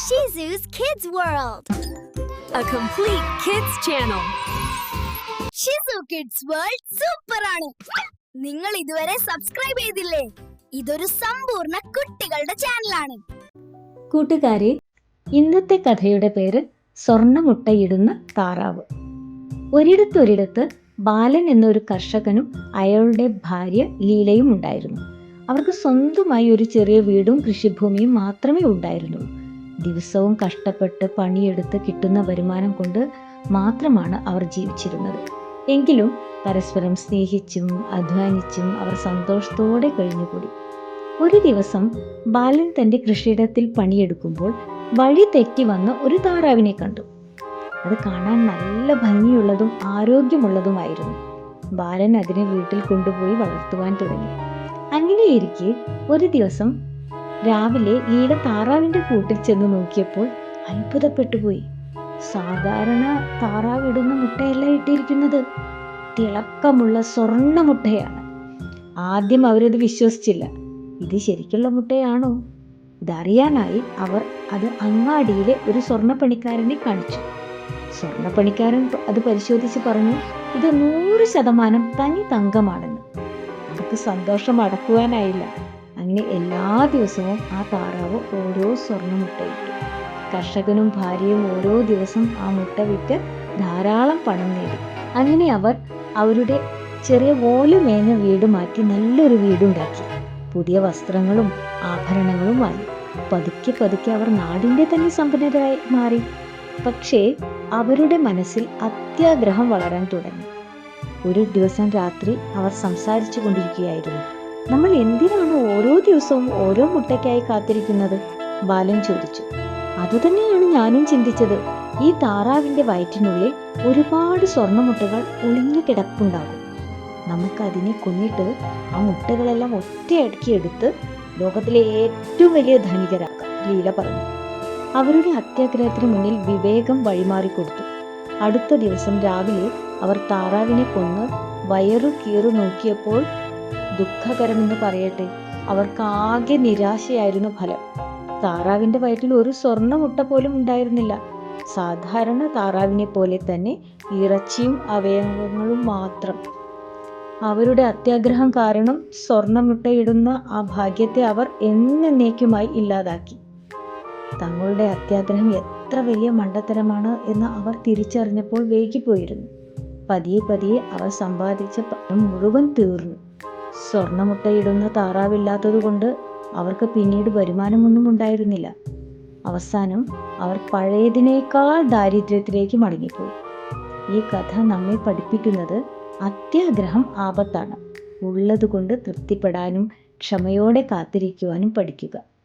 Shizu's Kids World. a complete kids channel. ഷിസു kids world super ആണ്. നിങ്ങൾ ഇതുവരെ സബ്സ്ക്രൈബ് ചെയ്തില്ലേ? ഇതൊരു സമ്പൂർണ കുട്ടികളുടെ ചാനലാണ് കൂട്ടുകാരെ ഇന്നത്തെ കഥയുടെ പേര് സ്വർണമുട്ടയിടുന്ന താറാവ്. ഒരിടത്തൊരിടത്ത് ബാലൻ എന്നൊരു കർഷകനും അയാളുടെ ഭാര്യ ലീലയും ഉണ്ടായിരുന്നു. അവർക്ക് സ്വന്തമായി ഒരു ചെറിയ വീടും കൃഷിഭൂമിയും മാത്രമേ ഉണ്ടായിരുന്നുള്ളൂ. ദിവസവും കഷ്ടപ്പെട്ട് പണിയെടുത്ത് കിട്ടുന്ന വരുമാനം കൊണ്ട് മാത്രമാണ് അവർ ജീവിച്ചിരുന്നത്. എങ്കിലും പരസ്പരം സ്നേഹിച്ചും അധ്വാനിച്ചും അവർ സന്തോഷത്തോടെ കഴിഞ്ഞുകൂടി. ഒരു ദിവസം ബാലൻ തന്റെ കൃഷിയിടത്തിൽ പണിയെടുക്കുമ്പോൾ വഴി തെറ്റി വന്ന ഒരു താറാവിനെ കണ്ടു. അത് കാണാൻ നല്ല ഭംഗിയുള്ളതും ആരോഗ്യമുള്ളതുമായിരുന്നു. ബാലൻ അതിനെ വീട്ടിൽ കൊണ്ടുപോയി വളർത്തുവാൻ തുടങ്ങി. അങ്ങനെയിരിക്കെ ഒരു ദിവസം രാവിലെ ലീല താറാവിന്റെ കൂട്ടിൽ ചെന്ന് നോക്കിയപ്പോൾ അത്ഭുതപ്പെട്ടുപോയി. സാധാരണ താറാവ് ഇടുന്ന മുട്ടയല്ല ഇട്ടിരിക്കുന്നത്. തിളക്കമുള്ള സ്വർണ മുട്ടയാണ്. ആദ്യം അവരത് വിശ്വസിച്ചില്ല. ഇത് ശരിക്കുള്ള മുട്ടയാണോ? ഇതറിയാനായി അവർ അത് അങ്ങാടിയിലെ ഒരു സ്വർണപ്പണിക്കാരനെ കാണിച്ചു. സ്വർണപ്പണിക്കാരൻ അത് പരിശോധിച്ച് പറഞ്ഞു ഇത് നൂറ് ശതമാനം തനി തങ്കമാണെന്ന്. അവർക്ക് സന്തോഷം അടക്കുവാനായില്ല. അങ്ങനെ എല്ലാ ദിവസവും ആ താറാവ് ഓരോ സ്വർണ മുട്ടയിട്ടു. കർഷകനും ഭാര്യയും ഓരോ ദിവസം ആ മുട്ട വിറ്റ് ധാരാളം പണം നേടി. അങ്ങനെ അവർ അവരുടെ ചെറിയ ഓലമേഞ്ഞ വീട് മാറ്റി നല്ലൊരു വീടുണ്ടാക്കി. പുതിയ വസ്ത്രങ്ങളും ആഭരണങ്ങളും വാങ്ങി. പതുക്കെ പതുക്കെ അവർ നാടിന്റെ തന്നെ സമ്പന്നരായി മാറി. പക്ഷേ അവരുടെ മനസ്സിൽ അത്യാഗ്രഹം വളരാൻ തുടങ്ങി. ഒരു ദിവസം രാത്രി അവർ സംസാരിച്ചു കൊണ്ടിരിക്കുകയായിരുന്നു. നമ്മൾ എന്തിനാണ് ഓരോ ദിവസവും ഓരോ മുട്ടയ്ക്കായി കാത്തിരിക്കുന്നത്? ബാലൻ ചോദിച്ചു. അതുതന്നെയാണ് ഞാനും ചിന്തിച്ചത്. ഈ താറാവിന്റെ വയറ്റിനുള്ളിൽ ഒരുപാട് സ്വർണമുട്ടകൾ ഒളിഞ്ഞു കിടപ്പുണ്ടാകും. നമുക്കതിനെ കൊന്നിട്ട് ആ മുട്ടകളെല്ലാം ഒറ്റയടക്കി എടുത്ത് ലോകത്തിലെ ഏറ്റവും വലിയ ധനികരാക്കാം ലീല പറഞ്ഞു. അവരുടെ അത്യാഗ്രഹത്തിന് മുന്നിൽ വിവേകം വഴിമാറിക്കൊടുത്തു അടുത്ത ദിവസം രാവിലെ അവർ താറാവിനെ കൊന്ന് വയറു കീറു നോക്കിയപ്പോൾ ദുഃഖകരമെന്ന് പറയട്ടെ. അവർക്കാകെ നിരാശയായിരുന്നു ഫലം. താറാവിന്റെ വയറ്റിൽ ഒരു സ്വർണ മുട്ട പോലും ഉണ്ടായിരുന്നില്ല. സാധാരണ താറാവിനെ പോലെ തന്നെ ഇറച്ചിയും അവയവങ്ങളും മാത്രം. അവരുടെ അത്യാഗ്രഹം കാരണം സ്വർണമുട്ടയിടുന്ന ആ ഭാഗ്യത്തെ അവർ എന്നേക്കുമായി ഇല്ലാതാക്കി. തങ്ങളുടെ അത്യാഗ്രഹം എത്ര വലിയ മണ്ടത്തരമാണ് എന്ന് അവർ തിരിച്ചറിഞ്ഞപ്പോൾ വേഗിപ്പോയിരുന്നു പതിയെ പതിയെ അവർ സമ്പാദിച്ച പണം മുഴുവൻ തീർന്നു. സ്വർണമുട്ടയിടുന്ന താറാവില്ലാത്തതുകൊണ്ട് അവർക്ക് പിന്നീട് വരുമാനമൊന്നും ഉണ്ടായിരുന്നില്ല. അവസാനം അവർ പഴയതിനേക്കാൾ ദാരിദ്ര്യത്തിലേക്ക് മടങ്ങിപ്പോയി. ഈ കഥ നമ്മെ പഠിപ്പിക്കുന്നത് അത്യാഗ്രഹം ആപത്താണ്. ഉള്ളതുകൊണ്ട് തൃപ്തിപ്പെടാനും ക്ഷമയോടെ കാത്തിരിക്കുവാനും പഠിക്കുക.